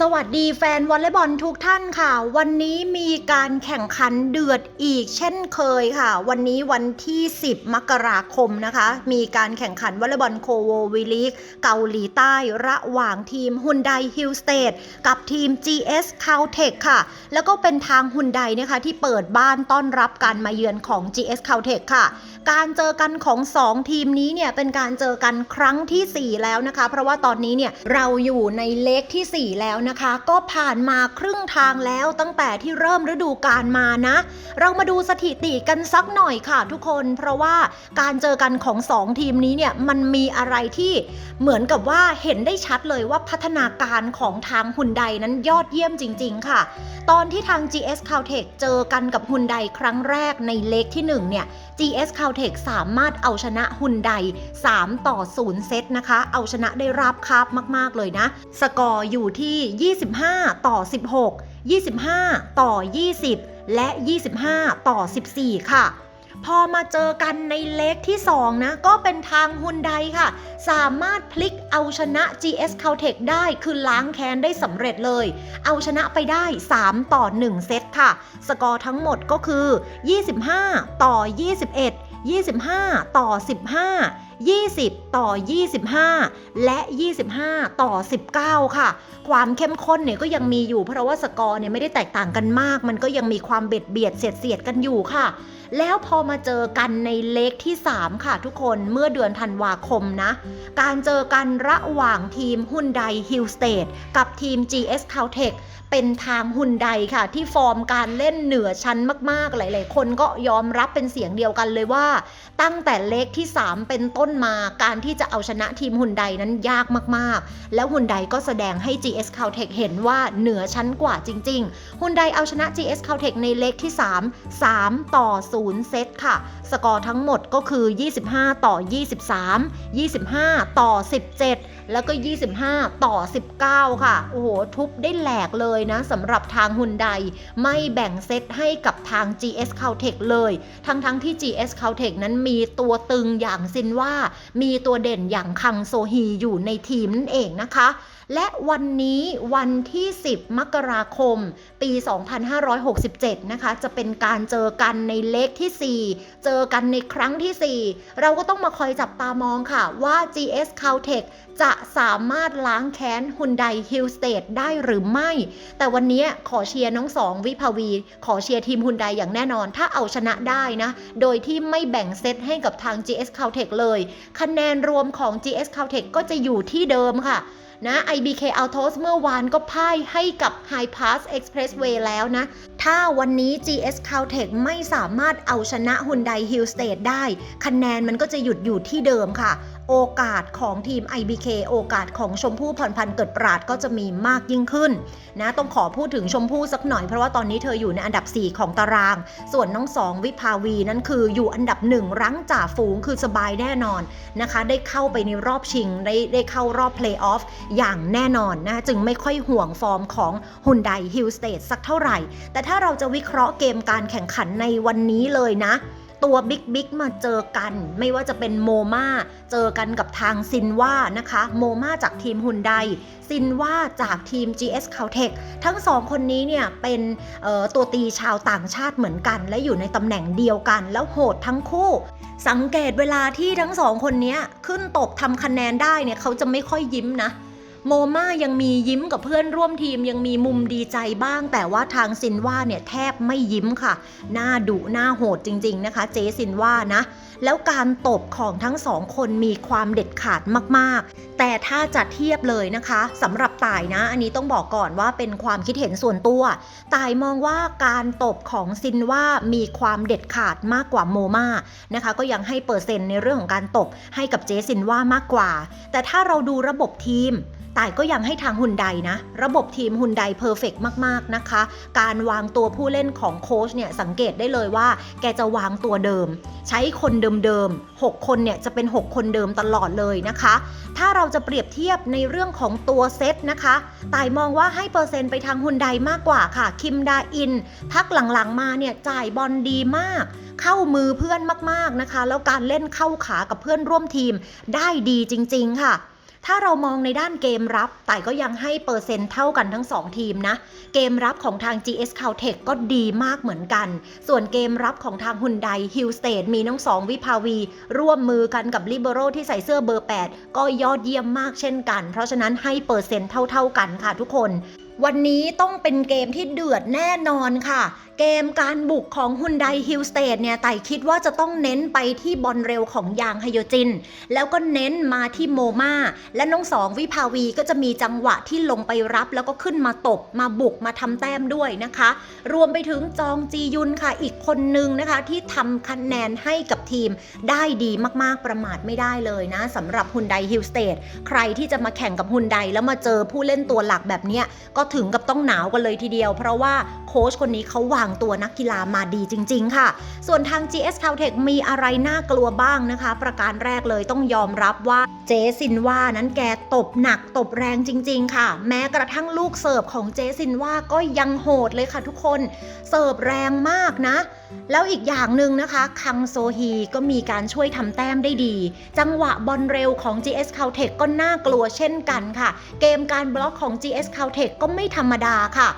สวัสดีแฟนวอลเลย์บอลทุกท่านค่ะ วันนี้มีการแข่งขันเดือดอีกเช่นเคยค่ะ วันนี้วันที่ 10 มกราคมนะคะ มีการแข่งขันวอลเลย์บอลโคโววีลีกเกาหลีใต้ระหว่างทีมฮุนไดฮิลสเตดกับทีม GS c a l t e c h ค่ะ แล้วก็เป็นทางฮุนไดนะคะที่เปิดบ้านต้อนรับการมาเยือนของ GS c a l t e c h ค่ะ การเจอกันของ 2 ทีมนี้เนี่ยเป็นการเจอกันครั้งทีสี่4 แล้วนะคะ เพราะว่าตอนนี้เนี่ยเราอยู่ในเลขที่ 4 แล้วนะคะ ก็ผ่านมาครึ่งทางแล้วตั้งแต่ที่เริ่มฤดูกาลมานะ เรามาดูสถิติกันสักหน่อยค่ะทุกคน เพราะว่าการเจอกันของ 2 ทีมนี้เนี่ยมันมีอะไรที่เหมือนกับว่าเห็นได้ชัดเลยว่าพัฒนาการของทางฮุนไดนั้นยอดเยี่ยมจริง ๆ ค่ะ ตอนที่ทาง GS c a l t e c h เจอกันกับฮุนไดครั้งแรกในเลขที่1เนี่ย GS c a l t e c h สามารถเอาชนะฮุนได3 ต่อ 0 เซตนะคะ เอาชนะได้ราบคาบมาก ๆ เลยนะ สกอร์อยู่ที่25 ต่อ 16 25 ต่อ 20 และ 25 ต่อ 14 ค่ะ พอมาเจอกันในเลขที่ 2 นะ ก็เป็นทางฮุนไดค่ะ สามารถพลิกเอาชนะ GS c a l t e c h ได้คือล้างแค้นได้สำเร็จเลย เอาชนะไปได้ 3 ต่อ 1 เซตค่ะ สกอร์ทั้งหมดก็คือ 25 ต่อ 21 25 ต่อ 15 20 ต่อ 25 และ 25 ต่อ 19 ค่ะ ความเข้มข้นเนี่ยก็ยังมีอยู่ เพราะว่าสกอร์เนี่ยไม่ได้แตกต่างกันมาก มันก็ยังมีความเบียดเบียดเสียดเสียดกันอยู่ค่ะ แล้วพอมาเจอกันในเลขที่ 3 ค่ะทุกคนเมื่อเดือนธันวาคมนะ การเจอกันระหว่างทีมฮุนไดฮิลสเตดกับทีม GS c a l t e c h เป็นทางฮุนไดค่ะ ที่ฟอร์มการเล่นเหนือชั้นมาก ๆ หลาย ๆ คนก็ยอมรับเป็นเสียงเดียวกันเลยว่า ตั้งแต่เลขที่ 3 เป็นต้นมาการที่จะเอาชนะทีมฮุนไดนั้นยากมากๆ แล้วฮุนไดก็แสดงให้ GS c a l t e c h เห็นว่าเหนือชั้นกว่าจริงๆฮุนไดเอาชนะ GS c a l t e c h ในเลขที่ 3 3 ต่อ 0 เซตค่ะ สกอร์ทั้งหมดก็คือ 25 ต่อ 23 25 ต่อ 17 แล้วก็ 25 ต่อ 19 ค่ะ โอ้โห ทุบได้แหลกเลยนะสำหรับทางฮุนไดไม่แบ่งเซตให้กับทาง GS c a l t e c h เลย ทั้งๆทที่ GS c a l t e c h นั้นมีตัวตึงอย่างซินว่ามีตัวเด่นอย่างคังโซฮีอยู่ในทีมนั่นเองนะคะ และวันนี้วันที่ 10 มกราคม ปี 2567 นะคะ จะเป็นการเจอกันในเลขที่ 4 เจอกันในครั้งที่ 4 เราก็ต้องมาคอยจับตามองค่ะว่า GS c a l t e c h จะสามารถล้างแค้นฮุนไดฮิลสเตดได้หรือไม่ แต่วันนี้ขอเชียร์น้องสองวิภาวี ขอเชียร์ทีมฮุนไดอย่างแน่นอน ถ้าเอาชนะได้นะ โดยที่ไม่แบ่งเซตให้กับทาง GS c a l t e c h เลยคะแนนรวมของ GS c a l t e c h ก็จะอยู่ที่เดิมค่ะนะ IBK Autos เมื่อวานก็พ่ายให้กับ High Pass Expressway แล้วนะ ถ้าวันนี้ GS c a l t e c h ไม่สามารถเอาชนะ Hyundai Hill State ได้ คะแนนมันก็จะหยุดอยู่ที่เดิมค่ะ โอกาสของทีม IBK โอกาสของชมพู่พรพันธ์เกิดปราดก็จะมีมากยิ่งขึ้นนะต้องขอพูดถึงชมพู่สักหน่อยเพราะว่าตอนนี้เธออยู่ในอันดับ 4 ของตาราง ส่วนน้องสองวิภาวีนั้นคืออยู่อันดับ1รั้งจ่าฝูงคือสบายแน่นอนนะคะ ได้เข้าไปในรอบชิง ได้ได้เข้ารอบเพลย์ออฟอย่างแน่นอนนะจึงไม่ค่อยห่วงฟอร์มของฮุนไดฮิลสเตทสักเท่าไหร่ แต่ถ้าเราจะวิเคราะห์เกมการแข่งขันในวันนี้เลยนะ ตัวบิ๊กบิ๊กมาเจอกัน ไม่ว่าจะเป็นโมมาเจอกันกับทางซินว่านะคะ โมมาจากทีมฮุนไดซินว่าจากทีม GS c a l t e c h ทั้งสองคนนี้เนี่ยเป็นตัวตีชาวต่างชาติเหมือนกัน และอยู่ในตำแหน่งเดียวกัน แล้วโหดทั้งคู่ สังเกตเวลาที่ทั้งสองคนนี้ขึ้นตบทำคะแนนได้เนี่ยเขาจะไม่ค่อยยิ้มนะ โมมายังมียิ้มกับเพื่อนร่วมทีมยังมีมุมดีใจบ้าง แต่ว่าทางซินว่าเนี่ยแทบไม่ยิ้มค่ะ หน้าดุหน้าโหดจริง ๆ นะคะ เจซินว่านะ แล้วการตบของทั้งสองคนมีความเด็ดขาดมากๆ แต่ถ้าจะเทียบเลยนะคะสำหรับต่ายนะ อันนี้ต้องบอกก่อนว่าเป็นความคิดเห็นส่วนตัวต่ายมองว่าการตบของซินว่ามีความเด็ดขาดมากกว่าโมมานะคะ ก็ยังให้เปอร์เซ็นต์ในเรื่องของการตบให้กับเจซินว่ามากกว่า แต่ถ้าเราดูระบบทีม แต่ก็ยังให้ทางฮุนไดนะ ระบบทีมฮุนไดเพอร์เฟกมาก ๆ นะคะ การวางตัวผู้เล่นของโค้ชเนี่ย สังเกตได้เลยว่า แกจะวางตัวเดิม ใช้คนเดิมๆ 6 คนเนี่ย จะเป็น 6 คนเดิมตลอดเลยนะคะ ถ้าเราจะเปรียบเทียบในเรื่องของตัวเซตนะคะตายมองว่าให้เปอร์เซ็นต์ไปทางฮุนไดมากกว่าค่ะ คิมดาอิน พักหลังๆมาเนี่ยจ่ายบอลดีมาก เข้ามือเพื่อนมากๆนะคะ แล้วการเล่นเข้าขากับเพื่อนร่วมทีมได้ดีจริง ๆ ค่ะ ถ้าเรามองในด้านเกมรับ แต่ก็ยังให้เปอร์เซ็นต์เท่ากันทั้ง 2 ทีมนะ เกมรับของทาง GS Caltech ก็ดีมากเหมือนกัน ส่วนเกมรับของทาง Hyundai Hill State มีน้องสองวิภาวี ร่วมมือกันกับ Libero ที่ใส่เสื้อเบอร์ 8 ก็ยอดเยี่ยมมากเช่นกัน เพราะฉะนั้นให้เปอร์เซ็นต์เท่า ๆกันค่ะทุกคน วันนี้ต้องเป็นเกมที่เดือดแน่นอนค่ะเกมการบุกของ Hyundai Hill State เนี่ยไต่คิดว่าจะต้องเน้นไปที่บอลเร็วของยางไฮโดรจิน แล้วก็เน้นมาที่โมมาและน้องสองวิภาวีก็จะมีจังหวะที่ลงไปรับ แล้วก็ขึ้นมาตบมาบุกมาทำแต้มด้วยนะคะ รวมไปถึงจองจียุนค่ะอีกคนนึงนะคะ ที่ทำคะแนนให้กับทีมได้ดีมากๆประมาทไม่ได้เลยนะสำหรับ Hyundai Hill State ใครที่จะมาแข่งกับ Hyundai แล้วมาเจอผู้เล่นตัวหลักแบบนี้ก็ถึงกับต้องหนาวกันเลยทีเดียว เพราะว่าโค้ชคนนี้เขาวางางตัวนักกีฬามาดีจริง ๆ ค่ะ ส่วนทาง GS Caltech มีอะไรน่ากลัวบ้างนะคะ ประการแรกเลยต้องยอมรับว่าเจซินว่านั้นแกตบหนักตบแรงจริง ๆ ค่ะ แม้กระทั่งลูกเสิร์ฟของเจซินว่าก็ยังโหดเลยค่ะทุกคนเสิร์ฟแรงมากนะ แล้วอีกอย่างหนึ่งนะคะ คังโซฮีก็มีการช่วยทำแต้มได้ดี จังหวะบอลเร็วของ GS Caltech ก็น่ากลัวเช่นกันค่ะ เกมการบล็อกของ GS Caltech ก็ไม่ธรรมดาค่ะ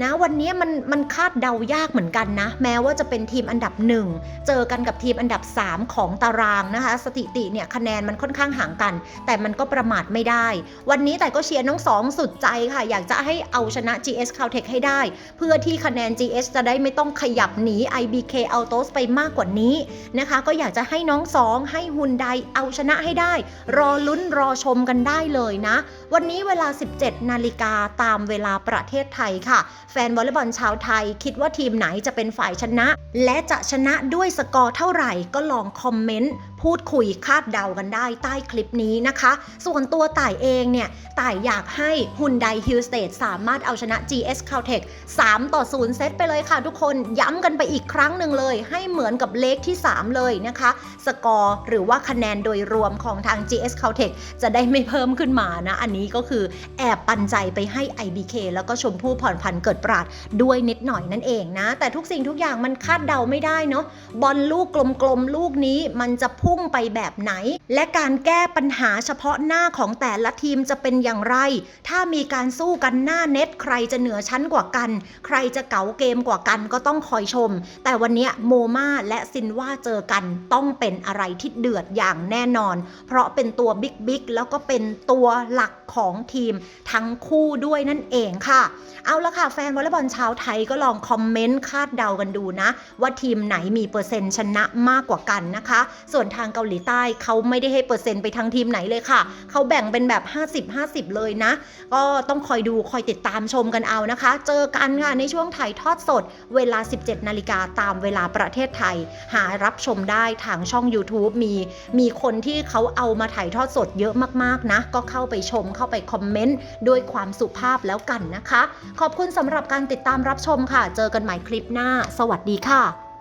นะวันนี้มันมันคาดเดายากเหมือนกันนะ แม้ว่าจะเป็นทีมอันดับหนึ่งเจอกันกับทีมอันดับ 3 ของตารางนะคะ สถิติเนี่ยคะแนนมันค่อนข้างห่างกัน แต่มันก็ประมาทไม่ได้ วันนี้แต่ก็เชียร์น้องสองสุดใจค่ะ อยากจะให้เอาชนะ GS Caltech ให้ได้ เพื่อที่คะแนน GS จะได้ไม่ต้องขยับหนี IBK Autos ไปมากกว่านี้นะคะ ก็อยากจะให้น้องสองให้ฮุนไดเอาชนะให้ได้ รอลุ้นรอชมกันได้เลยนะ วันนี้เวลา 17 นาฬิกาตามเวลาประเทศไทยค่ะแฟนวอลเลย์บอลชาวไทย คิดว่าทีมไหนจะเป็นฝ่ายชนะ และจะชนะด้วยสกอร์เท่าไหร่ก็ลองคอมเมนต์ พูดคุยคาดเดากันได้ใต้คลิปนี้นะคะ ส่วนตัวต่ายเองเนี่ย ต่ายอยากให้ Hyundai Hill State สามารถเอาชนะ GS Caltech 3 ต่อ 0 เซตไปเลยค่ะทุกคนย้ำกันไปอีกครั้งหนึ่งเลย ให้เหมือนกับเลขที่ 3 เลยนะคะ สกอร์หรือว่าคะแนนโดยรวมของทาง GS Caltech จะได้ไม่เพิ่มขึ้นมานะ อันนี้ก็คือแอบปันใจไปให้ IBK แล้วก็ชมพู่ผ่อนพันเกิดปราดด้วยนิดหน่อยนั่นเองนะ แต่ทุกสิ่งทุกอย่างมันคาดเดาไม่ได้เนาะบอลลูกกลมๆลูกนี้มันจะพุ่่งไปแบบไหน และการแก้ปัญหาเฉพาะหน้าของแต่ละทีมจะเป็นอย่างไร ถ้ามีการสู้กันหน้าเน็ต ใครจะเหนือชั้นกว่ากัน ใครจะเก๋าเกมกว่ากันก็ต้องคอยชม แต่วันนี้โมมาและซินว่าเจอกันต้องเป็นอะไรที่เดือดอย่างแน่นอน เพราะเป็นตัวบิ๊กบิ๊กแล้วก็เป็นตัวหลักของทีมทั้งคู่ด้วยนั่นเองค่ะ เอาละค่ะแฟนวอลเลย์บอลชาวไทยก็ลองคอมเมนต์คาดเดากันดูนะ ว่าทีมไหนมีเปอร์เซ็นต์ชนะมากกว่ากันนะคะ ส่วนทางเกาหลีใต้เขาไม่ได้ให้เปอร์เซ็นต์ไปทางทีมไหนเลยค่ะ เขาแบ่งเป็นแบบ 50-50 เลยนะ ก็ต้องคอยดูคอยติดตามชมกันเอานะคะ เจอกันค่ะในช่วงถ่ายทอดสด เวลา 17 นาฬิกาตามเวลาประเทศไทย หารับชมได้ทางช่อง YouTube มี มีคนที่เขาเอามาถ่ายทอดสดเยอะมากๆนะ ก็เข้าไปชมเข้าไปคอมเมนต์ด้วยความสุภาพแล้วกันนะคะ ขอบคุณสำหรับการติดตามรับชมค่ะ เจอกันใหม่คลิปหน้า สวัสดีค่ะ